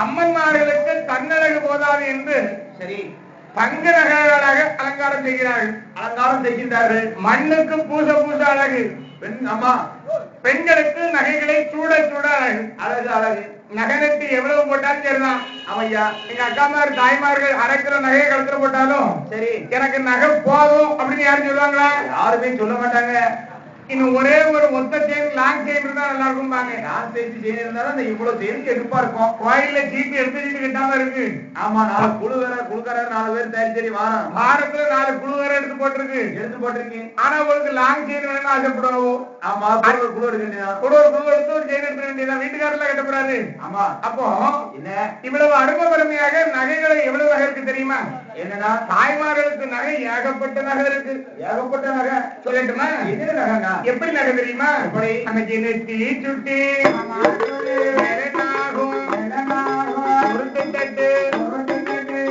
அம்மன்மார்களுக்கு தன்னழகு போதாது என்று சரி. தங்க நகைகளாக அலங்காரம் செய்கிறார்கள். அலங்காரம் செய்கின்றார்கள். மண்ணுக்கு பூச பூச அழகு. பெண் அம்மா. பெண்களுக்கு நகைகளை சூட சூட அழகு. அழகு அழகு. நகரத்து எவ்வளவு போட்டாலும் சரிதான். ஆமையா. எங்க அக்காமார் தாய்மார்கள் அரை கிலோ நகையை கழுத்துல போட்டாலும் சரி. எனக்கு நகை போதும் அப்படின்னு யாரும் சொல்லுவாங்களா? யாருமே சொல்ல மாட்டாங்க. இன்னும் ஒரே ஒரு ஒத்த செயின் லாங் செயின் இருந்தா நல்லா இருக்கும்பாங்க நான் தெரிஞ்சு செய்ய இருந்தாலும் அந்த இவ்வளவு செய்திக்கு எடுப்பா இருக்கும்? கோயில்ல சீட்டு எடுத்து சீட்டு கட்டாம இருக்கு. ஆமா நாலு குழு வேற குழுக்காரர் நாலு பேர் சரி சரி வாரம். பாரத்துல நாலு குழு வேற எடுத்து போட்டிருக்கு. எடுத்து போட்டிருக்கீங்க ஆனா உங்களுக்கு லாங் செயின் வேணும்னு ஆசைப்படுவோம் ஆமா குழு ஒரு குழு எடுக்க கூட ஒரு குழு எடுத்து ஒரு செயின் எடுக்க வேண்டியதான் வீட்டுக்காரர்ல கட்ட போறாரு. ஆமா. அப்போ என்ன? இவ்வளவு அருமை பெருமையாக நகைகளை எவ்வளவு நகை இருக்கு தெரியுமா? என்னன்னா தாய்மார்களுக்கு நகை ஏகப்பட்ட நகை இருக்கு. ஏகப்பட்ட நகை. சொல்லட்டுமா? என்ன நகைங்க எப்படி நகை தெரியுமா? எப்படி? அன்னைக்கு நெத்தி சுட்டி தட்டு.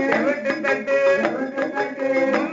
செவிட்டு தட்டு.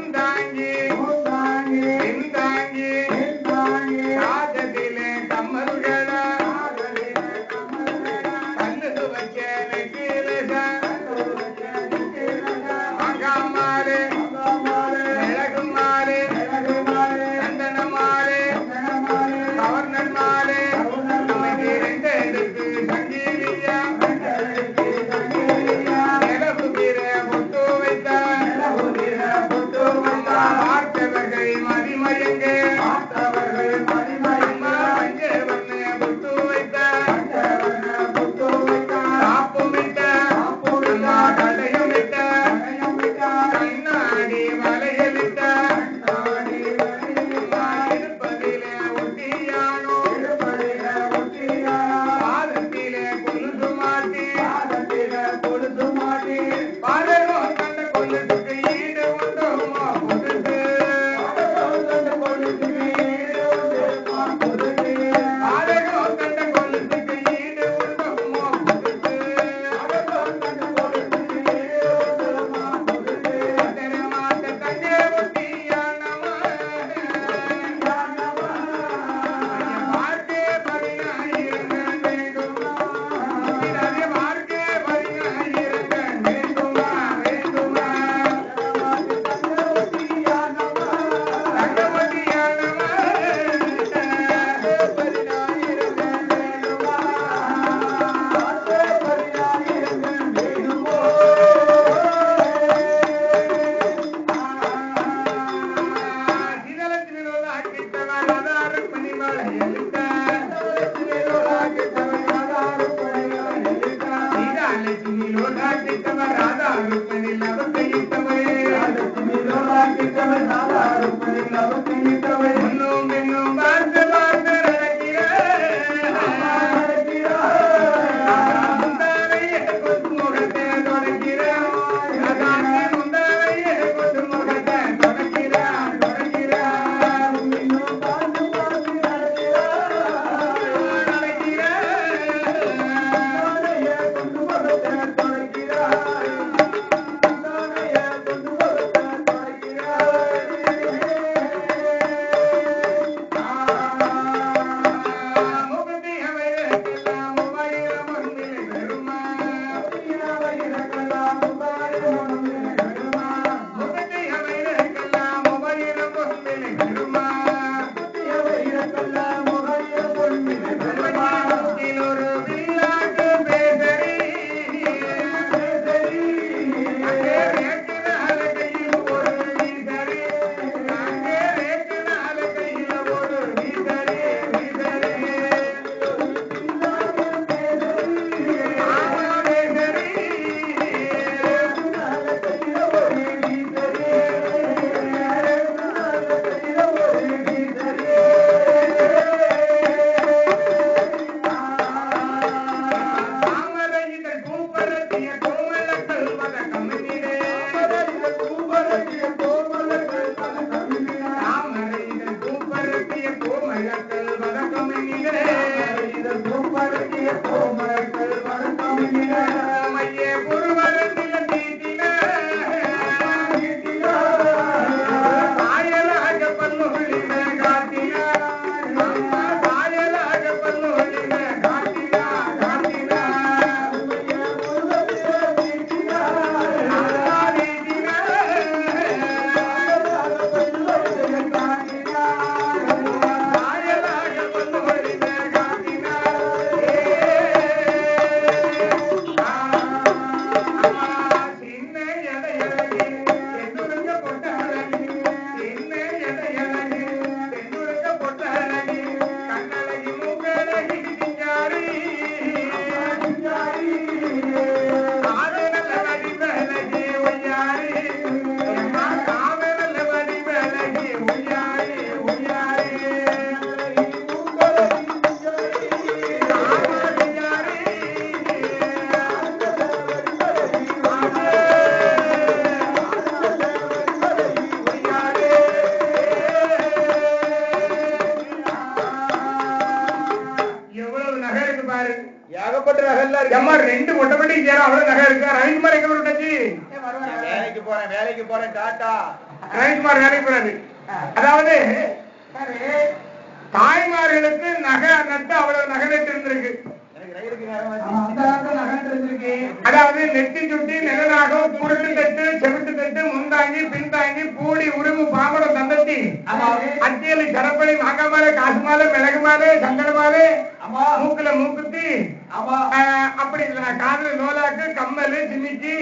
காதுல நோலாக்கு கம்மல் ஜிமிக்கி.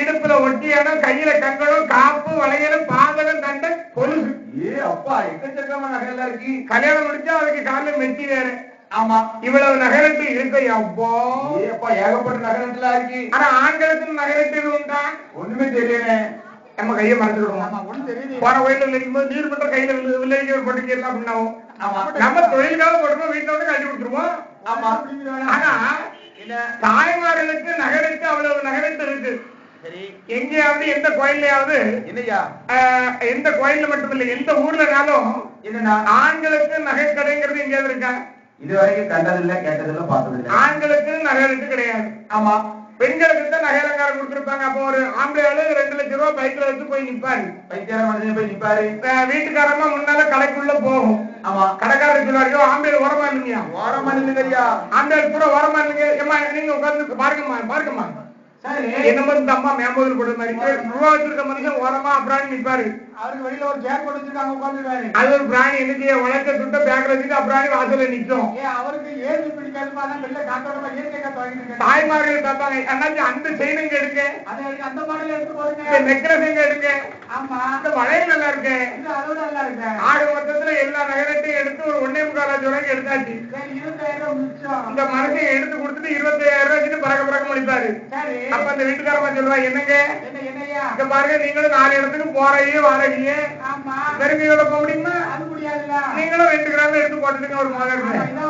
இடுப்புல ஒட்டியானம் கையில கங்கணம் காப்பு வளையலும் பாதகம் தண்ட கொலுசு. ஏ அப்பா எக்கச்சக்கமா நகை எல்லாம் இருக்கு. கல்யாணம் முடிச்சா அதுக்கு காலைல மெட்டி வேற. ஆமா. இவ்வளவு நகரத்து இருக்கு அப்போ. ஏ அப்பா ஏகப்பட்ட நகை எல்லாம் இருக்கு. ஆனா ஆண்களுக்கு இது உண்டா? ஒண்ணுமே தெரியல நம்ம கையை மறந்துடுவோம் போன கோயில்ல இருக்கும்போது நீர் மன்ற கையில வில்லேஜ் போட்டுக்கலாம் அப்படின்னாவும் ஆமா. நம்ம தொழிலுக்காக போடுவோம் வந்து கட்டி கொடுத்துருவோம். ஆமா. ஆனா தாய்மார்களுக்கு நகரத்து அவ்வளவு நகரத்து இருக்கு. எங்கேயாவது எந்த கோயில்லையாவது ஆஹ், எந்த கோயில்ல மட்டும் இல்ல எந்த ஊர்லனாலும் ஆண்களுக்கு நகை கடைங்கிறது எங்கேயாவது இருக்கா? இதுவரைக்கும் கண்டதில்ல கேட்டதில்ல பார்த்ததில்ல. ஆண்களுக்கு நகை எடுத்து கிடையாது. ஆமா. பெண்களுக்கு தான் நகை அலங்காரம் கொடுத்திருப்பாங்க. அப்போ ஒரு ஆம்பளை ஆளு ரெண்டு லட்சம் ரூபாய் பைக்ல வச்சு போய் நிப்பாரு வைத்தியார மனுஷன் போய் நிப்பாரு வீட்டுக்காரமா முன்னால கடைக்குள்ள போகும் ஆமா கடைக்காரர் சொல்லுவாரு "யோ, ஆம்பளை ஓரமா இல்லையா ஓரம் பண்ணுங்கய்யா ஆம்பளை பூரா ஓரமா இல்லைங்க ஏமா நீங்க உட்கார்ந்து பாருங்கம்மா பாருங்கம்மா. என்னமோ இந்த அம்மா மேம்போதில் போடுற மாதிரி. ரூபா வச்சிருக்க மனுஷன் ஓரமா அப்புறம் நிப்பாரு அவருக்கு வெளியில ஒரு சேர் போட்டு வச்சிருக்காங்க உட்காந்துருக்காரு அது ஒரு பிராணி என்ன செய்ய உழைச்ச சுட்ட பேக்கர் வச்சுட்டு நிக்கும் ஏன் அவருக்கு ஏசி பிடிக்காதுமா வெளில காத்தோட இயற்கை காத்து தாய்மார்கள் பார்ப்பாங்க அண்ணாச்சி அந்த செயின் அதை எடுத்து அந்த மாடல் எடுத்து போடுங்க. நெக்லஸ் எடுக்க ஆமா. இந்த வளையல் நல்லா இருக்கு. அதோட நல்லா இருக்கு. ஆக மொத்தத்துல எல்லா நகரத்தையும் எடுத்து ஒரு ஒன்னே முக்கால் லட்சம் ரூபாய்க்கு எடுத்தாச்சு. இருபத்தாயிரம் இந்த மனுஷன் எடுத்து கொடுத்துட்டு இருபத்தாயிரம் ரூபாய் வச்சுட்டு பறக்க பறக்க முடிப்பாரு சரி. அப்ப அந்த வீட்டுக்காரமா சொல்லுவா என்னங்க? இங்க பாருங்க நீங்களும் நாலு இடத்துக்கு போறையே ஆமா. பெருமையோட போக முடியுமா? நீங்களும் ரெண்டு கிராம் எடுத்து போட்டுட்டுங்க ஒரு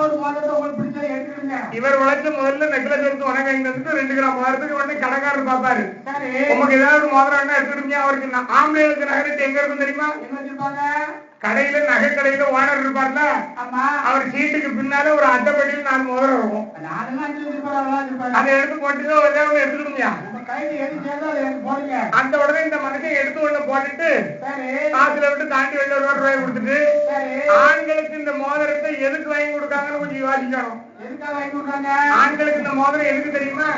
ஒரு மோதிரத்தை உங்களுக்கு இவர் உழைச்ச முதல்ல நெக்லஸ் எடுத்து உனக்கு இங்க வந்துட்டு ரெண்டு கிராம் மோதிரத்துக்கு உடனே கடைக்காரர் பாப்பாரு உமக்கு ஏதாவது ஒரு மோதிரம் எடுத்துருங்க அவருக்கு ஆம்பளைகளுக்கு நகரத்து எங்க இருக்கும் தெரியுமா? கடையில நகை கடையில ஓனர் இருப்பார்ல அவர் சீட்டுக்கு பின்னால ஒரு அட்டைப்படியில் நாலு மோதிரம் இருக்கும். அதை எடுத்து போட்டுட்டு ஒரு எடுத்துக்கணும்யா உங்க கைது எது சேர்ந்தோ அதை எடுத்து போடுங்க. அந்த உடனே இந்த மனுஷன் எடுத்து ஒண்ணு போட்டுட்டு காசுல விட்டு தாண்டி வெளில ஒரு ரூபாய் கொடுத்துட்டு ஆண்களுக்கு இந்த மோதிரத்தை எதுக்கு வாங்கி கொடுக்காங்கன்னு கொஞ்சம் யோசிக்கணும். எதுக்காக வாங்கி விடுறாங்க ஆண்களுக்கு இந்த மோதிரம் எதுக்கு தெரியுமா?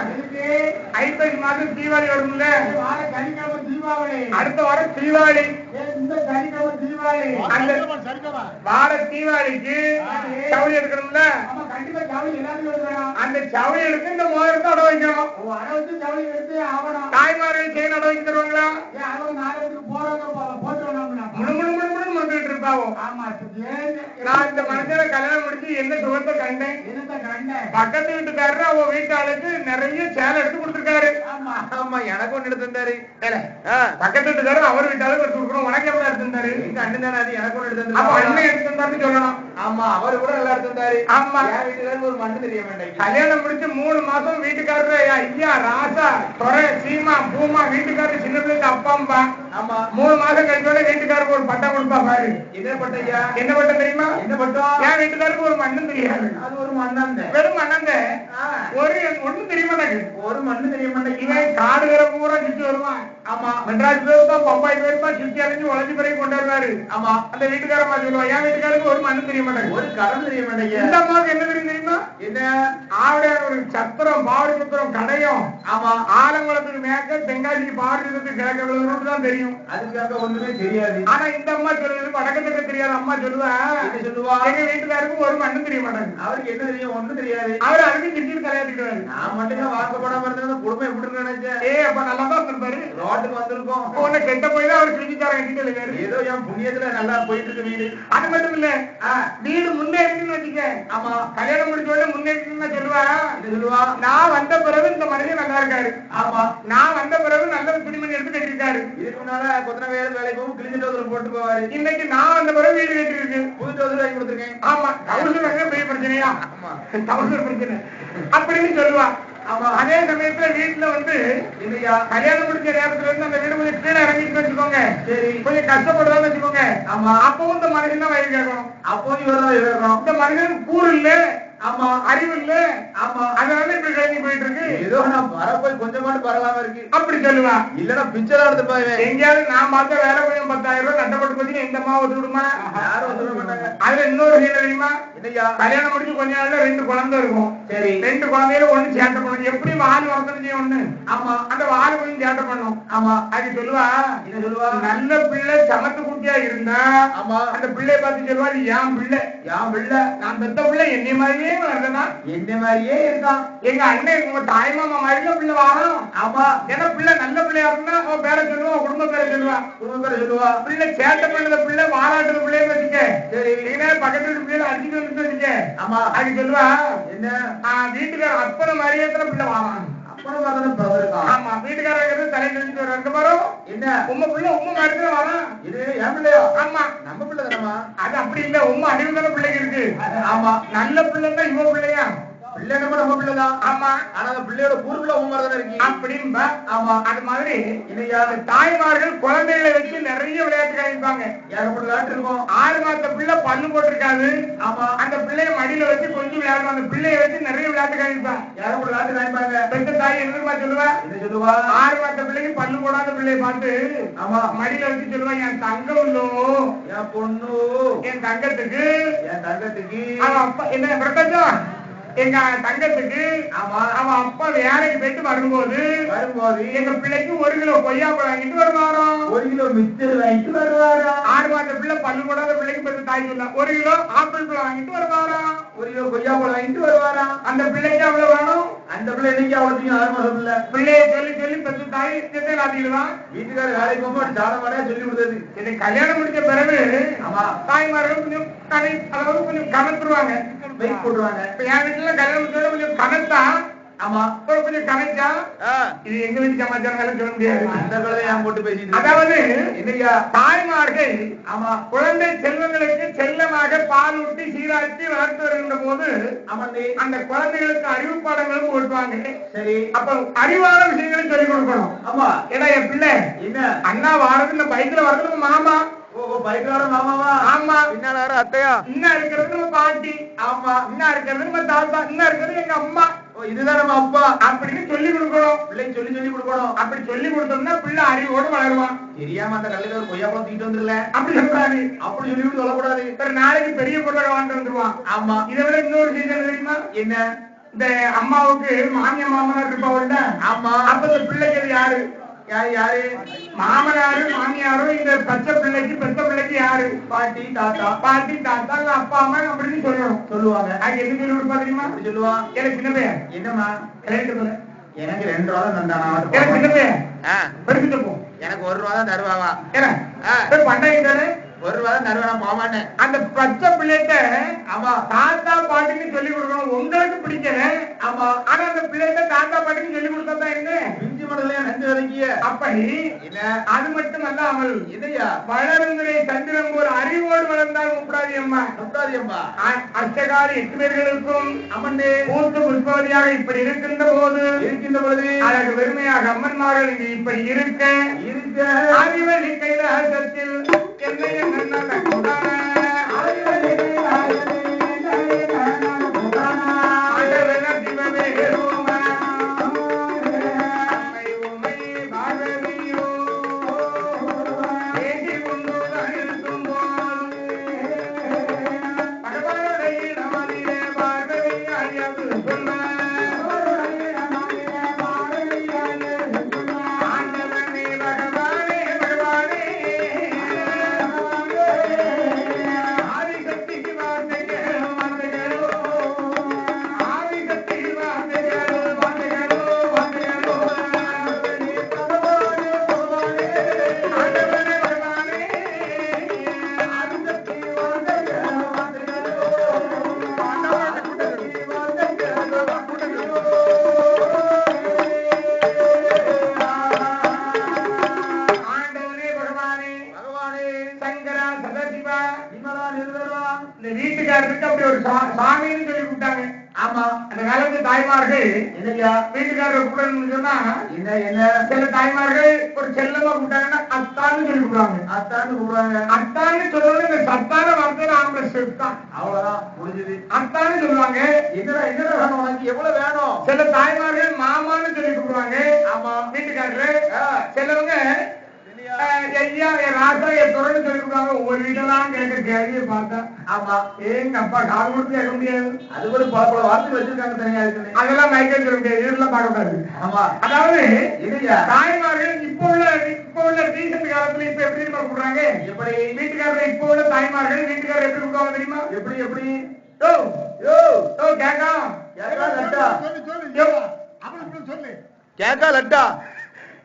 ஐப்பசி மாசம் தீபாவளி வரும்ல. வார சனிக்கிழமை தீபாவளி. அடுத்த வாரம் தீபாவளி. ஏ, இந்த சனிக்கிழமை தீபாவளி. அந்த வார தீபாவளிக்கு சவுளி எடுக்கணும்ல. ஆமா கண்டிப்பா ஜவுளி எல்லாத்துக்கும் எடுக்கணும் அந்த சவுளி எடுத்து இந்த மோதிரத்தை அட வைக்கணும். அரை வச்சு எடுத்து ஆகணும். தாய்மார்கள் செயின் அட வைக்க தருவாங்களா அவங்க நாலு போறவங்க போ- போட்டு முழு முழு முழு முழு வந்துட்டு இருப்பாவோ? ஆமா நான் இந்த மனுஷனை கல்யாணம் முடிச்சு என்ன சுகத்தை கண்டேன் பக்கத்து வீட்டுக்காரரு அவ வீட்டு ஆளுக்கு நிறைய சேலை எடுத்து கொடுத்துருக்காரு. ஆமா ஆமா எனக்கு ஒண்ணு எடுத்து தந்தாரு. ஏலே, ஆ, பக்கத்து வீட்டுக்காரரு அவர் வீட்டு ஆளுக்கு எடுத்து உனக்கு எப்படி எடுத்து தந்தாரு? எங்க அண்ணன் தானே அது? எனக்கு ஒண்ணு எடுத்து அப்ப தந்தாரு அண்ணன் எடுத்து தந்தாருன்னு சொல்லணும். ஆமா அவரு கூட நல்லா தந்தாரு ஆமா. என் வீட்டுக்காரருக்கு ஒரு மண்ணு தெரிய வேண்டாம் கல்யாணம் முடிச்சு மூணு மாசம் வீட்டுக்காரரு ஐயா ராசா துறை சீமா பூமா வீட்டுக்காரரு சின்ன பிள்ளைக்கு அப்பாம்பா ஆமா. மூணு மாசம் கழிச்சோட வீட்டுக்காரருக்கு ஒரு பட்டம் கொடுப்பா பாரு. என்ன பட்டையா என்ன பட்டம் தெரியுமா? என்ன பட்டம்? என் வீட்டுக்காரருக்கு ஒரு மண்ணும் தெரியாது. அது ஒரு மண்ணாந்த வெறும் மண்ணந்த ஒரு ஒண்ணும் தெரிய மாட்டாங்க ஒரு மண்ணு தெரிய மாட்டேங்குது. இவன் காடுகிற பூரா சுத்தி வருவான். ஆமா. மெட்ராஸ் போயிருப்பான் பம்பாய் போயிருப்பான் சுத்தி அலைஞ்சு உழைஞ்சு பிறகு கொண்டாடுவாரு. ஆமா. அந்த வீட்டுக்காரமா சொல்லுவான் என் வீட்டுக்காரருக்கு ஒரு மண்ணும் தெரிய மாட்டாங்க ஒரு கடன் தெரிய இந்த அம்மாவுக்கு என்ன தெரியும் என்ன? ஆவிடையார் ஒரு சத்திரம் பாவடி சத்திரம் கடையும். ஆமா. ஆலங்குளத்துக்கு மேற்க தென்காசிக்கு பாவடிக்கு கிழக்க விழுந்து தான் தெரியும். அதுக்காக ஒண்ணுமே தெரியாது. ஆனா இந்த அம்மா சொல்லுது வடக்கத்துக்கு தெரியாத அம்மா சொல்லுவா. சொல்லுவா? எங்க வீட்டுக்காருக்கு ஒரு மண்ணும் தெரிய மாட்டாங்க அவருக்கு என்ன தெரியும்? ஒண்ணும் தெரியாது. அவர் அதுக்கு கிட்டிட்டு தலையாட்டிடுவாரு நான் மட்டும் வாக்கப்படாம இருந்தா குடும்பம் எப்படி நினைச்சேன். ஏ அப்ப நல்லா தான் இருந்திருப்பாரு ரோட்டுக்கு வந்திருக்கோம். உன்னை கெட்ட போய் தான் அவர் கட்டிட்டு இருக்காரு ஏதோ என் புண்ணியத்துல நல்லா போயிட்டு இருக்கு வீடு. அது மட்டும் இல்ல வீடு முன்னேறிச்சுன்னு வச்சுக்க. ஆமா கல்யாணம் முடிச்ச உடனே முன்னேறிச்சுன்னு சொல்லுவா. சொல்லுவா? நான் வந்த பிறகு இந்த மனுஷன் நல்லா இருக்காரு. ஆமா. நான் வந்த பிறகு நல்ல துணிமணி எடுத்து கட்டிருக்காரு இதுக்கு முன்னால கொத்தனை வேலை வேலைக்கு போகும் கிழிஞ்ச டோசர் போட்டு போவாரு. இன்னைக்கு நான் வந்த பிறகு வீடு கட்டிருக்கு புது டோசர் வாங்கி கொடுத்துருக்கேன். ஆமா டவுசர் பெரிய பிரச்சனையா? ஆமா. டவுசர் பிரச்சனை. அப்படின்னு சொல்லுவா. அதே சமயத்துல வீட்டுல வந்து கல்யாணம் முடிச்ச நேரத்துல இருந்து அந்த வீடு கொஞ்சம் கீழே இறங்கிட்டு வச்சுக்கோங்க. சரி. கொஞ்சம் கஷ்டப்படுதான்னு வச்சுக்கோங்க. ஆமா. அப்பவும் இந்த மனுஷன் தான் வயிறு கேட்கணும். அப்போ இவர் தான் இருக்கணும் இந்த மனுஷன் கூறு இல்ல. ஆமா. அறிவு இல்ல. ஆமா. அதனால இப்படி கழிஞ்சு போயிட்டு இருக்கு ஏதோ நான் வரப்போய் கொஞ்சம் மட்டும் பரவாம இருக்கு. அப்படி சொல்லுவா. இல்லன்னா பிச்சை எடுத்து போவேன் எங்கேயாவது நான் பார்த்த வேலை கொஞ்சம் பத்தாயிரம் ரூபாய் கட்டப்பட்டு போச்சு எந்த அம்மா ஒத்து விடுமா? யாரும் ஒத்துக்க மாட்டாங்க. அதுல இன்னொரு தெரியுமா? கல்யாணம் முடிச்சு கொஞ்ச நாள்ல ரெண்டு குழந்தை இருக்கும். சரி. ரெண்டு குழந்தையில ஒண்ணு சேட்டை பண்ணும். எப்படி வால் வளர்த்தணும் ஒண்ணு? ஆமா. அந்த வால் கொஞ்சம் சேட்டை பண்ணும். ஆமா. அது சொல்லுவா? என்ன சொல்லுவா? நல்ல பிள்ளை சமத்து குட்டியா இருந்தா ஆமா. அந்த பிள்ளைய பார்த்து சொல்லுவா இது என் பிள்ளை. யான் பிள்ள. நான் பெத்த பிள்ளை என்னை மாதிரியே வளர்ந்தனா என்ன மாதிரியே இருக்கான். எங்க அண்ணன் உங்க தாய் மாமா மாதிரில பிள்ளை வாழும். ஆமா. ஏன்னா பிள்ளை நல்ல பிள்ளையா இருந்தா அவன் பேரை சொல்லுவா குடும்ப பேரை சொல்லுவா. குடும்ப பேரை சொல்லுவா. பிள்ளை சேட்டை பண்ணத பிள்ளை வாராட்டுற பிள்ளைன்னு வச்சுக்க. சரி. நீங்க பக்கத்து வீட்டு பிள்ளைல அடிச்சுட்டு வச்சுக்க ஆமா. அது சொல்லுவா என்ன ஆஹ் வீட்டுக்கார அப்பன மாதிரியே பிள்ளை பார்த்தா பிறகு இருக்கான். ஆமா வீட்டுக்காரங்க தலை கழிச்சு ஒரு ரெண்டு மரம் என்ன? உங்க பிள்ளை உங்க மாதிரி வரான் இது என் பிள்ளையா? ஆமா. நம்ம பிள்ளை தானமா அது அப்படி இல்ல உங்க அறிவு தானே பிள்ளைக்கு இருக்கு. ஆமா. நல்ல பிள்ளைன்னா இவ பிள்ளையா? பிள்ளை நம்ம நம்ம பிள்ளைதான் ஆமா. ஆனா அந்த பிள்ளையோட பூர்வல உன் மாதிரி இருக்கு அப்படின்பா ஆமா. அது மாதிரி அந்த தாய்மார்கள் குழந்தைகளை வச்சு நிறைய விளையாட்டு காமிப்பாங்க. ஏகப்பட்ட விளையாட்டு இருக்கும்? ஆறு மாச பிள்ளை பல்லு போட்டிருக்காது. ஆமா. அந்த பிள்ளைய மடியில வச்சு கொஞ்சம் விளையாடுவாங்க அந்த பிள்ளைய வச்சு நிறைய விளையாட்டு காமிப்பாங்க ஏகப்பட்ட விளையாட்டு காமிப்பாங்க? பெத்த தாய் என்னமா சொல்லுவா? என்ன சொல்லுவா? ஆறு மாச பிள்ளைக்கு பல்லு போடாத பிள்ளைய பார்த்து ஆமா. மடியில வச்சு சொல்லுவா என் தங்கம் உள்ளோ. என் பொண்ணு. என் தங்கத்துக்கு. என் தங்கத்துக்கு. அவன் அப்பா என்ன பிரபஞ்சம் எங்க தங்கத்துக்கு அவன் அப்பா வேலைக்கு போயிட்டு வரும்போது வரும்போது எங்க பிள்ளைக்கு ஒரு கிலோ கொய்யாப்பழம் வாங்கிட்டு வருவாராம் ஒரு கிலோ மிச்சர் வாங்கிட்டு வருவாரா? ஆறு மாச பிள்ளை பல்லு போடாத பிள்ளைக்கு பெற்ற தாய் சொல்ல ஒரு கிலோ ஆப்பிள் பழம் வாங்கிட்டு வருவாராம் ஒரு கிலோ கொய்யா பழம் வாங்கிட்டு வருவாரா? அந்த பிள்ளைக்கு அவ்வளவு வேணும்? அந்த பிள்ளை என்னைக்கு அவ்வளவு ஆறு மாசம் பிள்ளை பிள்ளைய சொல்லி சொல்லி பெற்ற தாய் சித்தை நாட்டிடுவான் வீட்டுக்காரர் வேலைக்கு போகும்போது மாடையா சொல்லி கொடுத்தது. இதை கல்யாணம் முடிஞ்ச பிறகு தாய்மார்கள் கொஞ்சம் கனை அதாவது கொஞ்சம் கனத்துருவாங்க வெயிட் இப்ப என் வீட்டுல கல்யாணம் முடிச்சோட கொஞ்சம் கனத்தா ஆமா கொஞ்சம் கனைச்சா இது எங்க வீட்டு சமாச்சாரம் சொல்ல முடியாது. அந்த போட்டு பேசிட்டு? அதாவது என்னய்யா தாய்மார்கள் ஆமா. குழந்தை செல்வங்களுக்கு செல்லமாக பால் ஊட்டி சீராட்டி வளர்த்து வருகின்ற போது ஆமாண்டி. அந்த குழந்தைகளுக்கு அறிவு பாடங்களும் ஓட்டுவாங்க சரி. அப்ப அறிவான விஷயங்களை சொல்லிக் கொடுக்கணும். ஆமா. ஏன்னா என் பிள்ளை என்ன? அண்ணா வாரது இந்த பைக்ல நம்ம மாமா. ஆமா. பின்னால அத்தையா? இருக்கிறது நம்ம பாட்டி. ஆமா. இன்னும் இருக்கிறது நம்ம தாத்தா. இருக்கிறது எங்க அம்மா. ஓ இதுதான் நம்ம அப்பா. அப்படின்னு சொல்லி கொடுக்கணும். பிள்ளைக்கு சொல்லி சொல்லி கொடுக்கணும். அப்படி சொல்லி கொடுத்தோம்னா பிள்ளை அறிவோடு வளருவான். தெரியாம அந்த கல்லுல ஒரு கொய்யா பழம் தூக்கிட்டு வந்துடல அப்படி சொல்றாரு. அப்படி சொல்லி சொல்லக்கூடாது. ஒரு நாளைக்கு பெரிய பொருளை வாங்கிட்டு வந்துருவான். ஆமா. இதை விட இன்னொரு சீசன் தெரியுமா? என்ன? இந்த அம்மாவுக்கு மாமியா மாமனார் இருப்பவள்ல ஆமா. அப்ப இந்த பிள்ளைக்கு அது யாரு? யாரு யாரு? மாமனாரு மாமியாரும் இந்த பச்சை பிள்ளைக்கு பெத்த பிள்ளைக்கு யாரு? பாட்டி தாத்தா. பாட்டி தாத்தா அப்பா அம்மா அப்படின்னு சொல்லணும். சொல்லுவாங்க. அது என்ன சொல்லி கொடுப்பா தெரியுமா? சொல்லுவான் எனக்கு சின்ன பையன். என்னம்மா? எனக்கு சொல்ல எனக்கு ரெண்டு ரூபா தான் தந்தானா? எனக்கு சின்ன பையன். ஆ, படிச்சுட்டு போ எனக்கு ஒரு ரூபா தான் தருவாவா? ஏன்னா ஆ. நான் போக மாட்டேன் அந்த பச்சை பிள்ளைகிட்ட ஆமா தாத்தா பாட்டின்னு சொல்லி கொடுக்கணும். உங்களுக்கு பிடிக்கல ஆமா ஆனா அந்த பிள்ளைகிட்ட தாத்தா பாட்டின்னு சொல்லி கொடுத்தா என்ன? பிஞ்சு மடலையா நஞ்சு வதக்கிய அப்படி என்ன? அது மட்டும் அல்லாமல் இதையா வளருந்துரை சந்திரம் ஒரு அறிவோடு வளர்ந்தால் முப்படாதி அம்மா. முட்டாதி அம்மா. அஷ்டகாரி எட்டு பேர்களுக்கும் அம்மண்டே பூத்து புஷ்பவதியாக இப்படி இருக்கின்ற போது இருக்கின்ற பொழுது? அழகு வெறுமையாக அம்மன்மார்கள் இப்படி இருக்க இருக்க. அறிவழி கைலாசத்தில் என்னை என்ன கூடான என்னய்யா வீட்டுக்காரர் கூப்பிடணும்னு சொன்னா என்ன என்ன? சில தாய்மார்கள் ஒரு செல்லமா கூப்பிட்டாங்கன்னா அத்தான்னு சொல்லி கூப்பிடுவாங்க அத்தான்னு கூப்பிடுறாங்க அத்தான்னு சொல்லணும் இந்த சத்தான வார்த்தையில ஆம்பளை தான். அவ்வளவுதான் முடிஞ்சது. அத்தான்னு சொல்லுவாங்க. என்னடா என்னடா வேணும் உனக்கு? எவ்வளவு வேணும்? சில தாய்மார்கள் மாமான்னு சொல்லி கூப்பிடுவாங்க ஆமா. வீட்டுக்காரரு. சிலவங்க ஐயா என் ராசா என் துறைன்னு சொல்லி கூப்பிடுவாங்க ஒவ்வொரு வீட்டெல்லாம் கேட்க கேள்வியை பார்த்தா ஆமா. எங்க அப்பா காது கொடுத்து கேட்க முடியாது அது கூட பல பல வார்த்தை வச்சிருக்காங்க தனியா இருக்குன்னு அதெல்லாம் மைக்கேல் சொல்ல முடியாது. பார்க்க கூடாது. ஆமா. அதாவது? தாய்மார்கள் இப்ப உள்ள இப்ப உள்ள காலத்துல இப்ப எப்படி கூப்பிடுறாங்க? எப்படி? வீட்டுக்காரர் இப்ப உள்ள தாய்மார்கள் வீட்டுக்காரர் எப்படி தெரியுமா? எப்படி எப்படி? யோ யோ யோ கேக்கா. கேக்கா லட்டா. யோ கேக்கா லட்டா.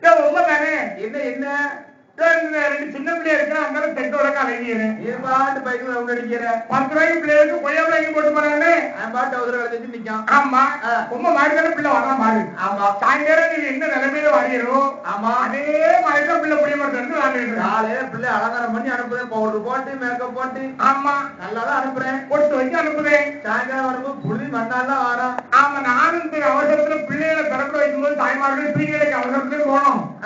யோ உண்மை தானே என்ன என்ன? சின்ன பிள்ளைய இருக்கிற அந்த தெட்டோட கலைஞர் நீ பாட்டு பைக்ல ரவுண்ட் அடிக்கிற? பத்து ரூபாய்க்கு பிள்ளைகளுக்கு கொய்யா பிள்ளைங்க போட்டு போறானே அவன் பாட்டு அவசர வேலை செஞ்சு நிக்கான். ஆமா. ரொம்ப மாறிதான பிள்ளை வரலாம் மாறு ஆமா. சாயந்தரம் நீங்க என்ன நிலைமையில வாரியறோ ஆமா. அதே மாதிரிதான் பிள்ளை மரத்துல இருந்து விளையாண்டுட்டு காலையில பிள்ளை அலங்காரம் பண்ணி அனுப்புறேன். பவுடர் போட்டு மேக்கப் போட்டு. ஆமா. நல்லா தான் அனுப்புறேன். பொட்டு வச்சு அனுப்புதேன் சாயங்காலம் வரும்போது புழுதி மண்ணாலாம் வரான். ஆமா நானும் அவசரத்துல பிள்ளைகளை பிறப்பு வைக்கும்போது தாய்மார்கள் பீரியடுக்கு அவசரத்துல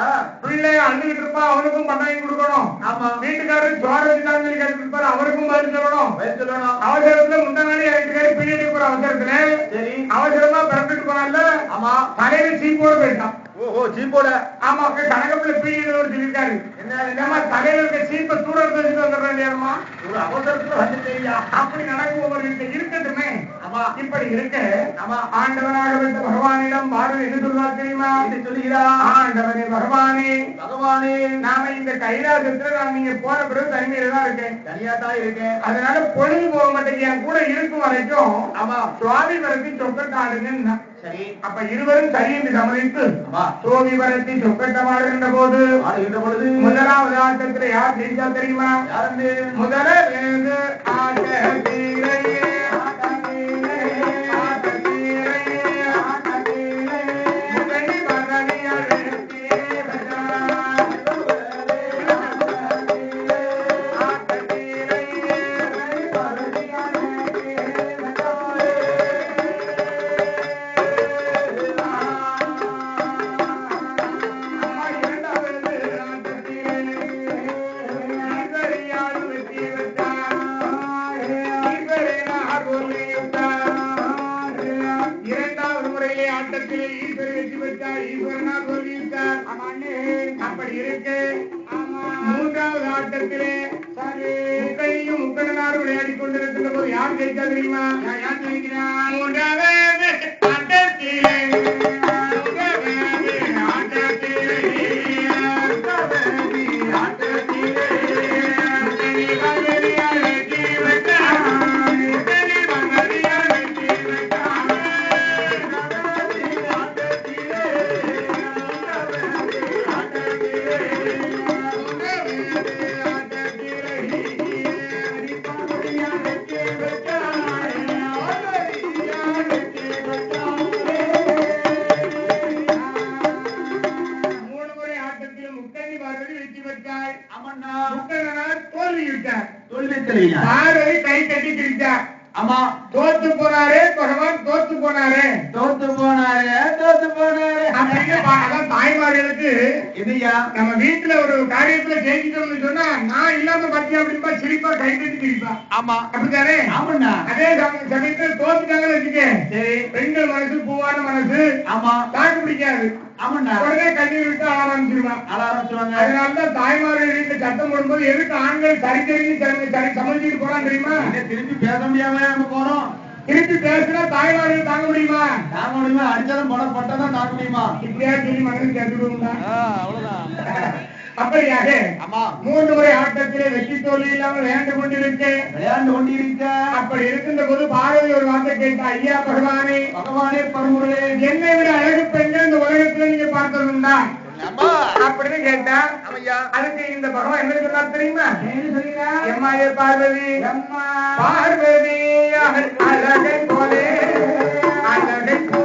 ஆ, பிள்ளை அழுதுகிட்டு இருப்பா அவனுக்கும் பண்ணாங்கி கொடுக்கணும். ஆமா. வீட்டுக்காரர் சோறு வச்சுட்டாங்கன்னு சொல்லி அவருக்கும் பதில் சொல்லணும் சொல்லணும் அவசரத்துல முந்தா நாளே வீட்டுக்காரர் பீரியடுக்கு போற அவசரத்துல. சரி. அவசரமா பிறப்பிட்டு போனால ஆமா. தலையில சீப்போட போயிட்டான். ஓஹோ ஜீப்போட ஆமா கணக்கப்புல பீரியட் ஒரு சொல்லியிருக்காரு. என்ன என்னம்மா தலையில இருக்க சீப்பை தூர எடுத்து வச்சுட்டு வந்துடுறேன் இல்லையாம்மா ஒரு அவசரத்துல வந்துட்டேயா அப்படி நடக்கும் இருக்கட்டுமே. ஆமா இப்படி இருக்க ஆமா ஆண்டவனாக விட்ட பகவானிடம் பாரு என்ன சொல்வார் தெரியுமா? என்ன சொல்லுகிறா ஆண்டவனே பகவானே பகவானே நாம இந்த கைலாசத்துல நான் நீங்க போன பிறகு தனிமையில தான் இருக்கேன். தனியா தான் இருக்கேன். அதனால பொழுது போக மாட்டேங்க என் கூட இருக்கும் வரைக்கும் ஆமா. சுவாமி வரத்தி சொக்கட்டாடுங்க சரி. அப்ப இருவரும் சரி என்று சம்மதித்து சுவாமி வரத்தி சொக்கட்டமாடுகின்ற போது பொழுது முதலாவது ஆட்டத்துல யார் ஜெயிச்சா தெரியுமா? முதல ஆட்டத்தீரையே, ஆமா. அப்படித்தானே ஆமாண்ணா. அதே சம- சமயத்துல தோத்துட்டாங்கன்னு வச்சுக்க சரி. பெண்கள் மனசு பூவான மனசு. ஆமா. தாக்கு பிடிக்காது. ஆமாண்ணா. உடனே கண்ணீர் விட்டு ஆட ஆரம்பிச்சிருவான் ஆள ஆரம்பிச்சுவாங்க அதனாலதான் தாய்மார்கள் வீட்டுல சட்டம் போடும்போது எதுக்கு ஆண்கள் சரி தெரிஞ்சு சரி சமைச்சிட்டு போறான் தெரியுமா? திருப்பி பேச முடியாம நம்ம போறோம்? திருப்பி பேசினா தாய்மார்கள் தாங்க முடியுமா? தாங்க முடியுமா? அடிச்சாலும் படம் பட்டாதான் தாங்க முடியுமா? இப்படியா சொல்லி மனசு கேட்டுடுவோம்னா அவ்வளவுதான். அப்படியாக மூன்று முறை ஆட்டத்திலே வெற்றி தோல்வி இல்லாமல் விளையாண்டு கொண்டிருக்கு. விளையாண்டு கொண்டிருக்க. அப்படி இருக்கின்ற போது பார்வதி ஒரு வார்த்தை கேட்டா ஐயா பகவானே பகவானே பரமுறையே என்னை விட அழகு பெண்கள் இந்த உலகத்துல நீங்க பார்த்ததுண்டா அப்படின்னு கேட்டா அதுக்கு இந்த பகவான் என்ன சொன்னார் தெரியுமா? எம்மாயே பார்வதி. பார்வதி அழகை போலே அழகை போலே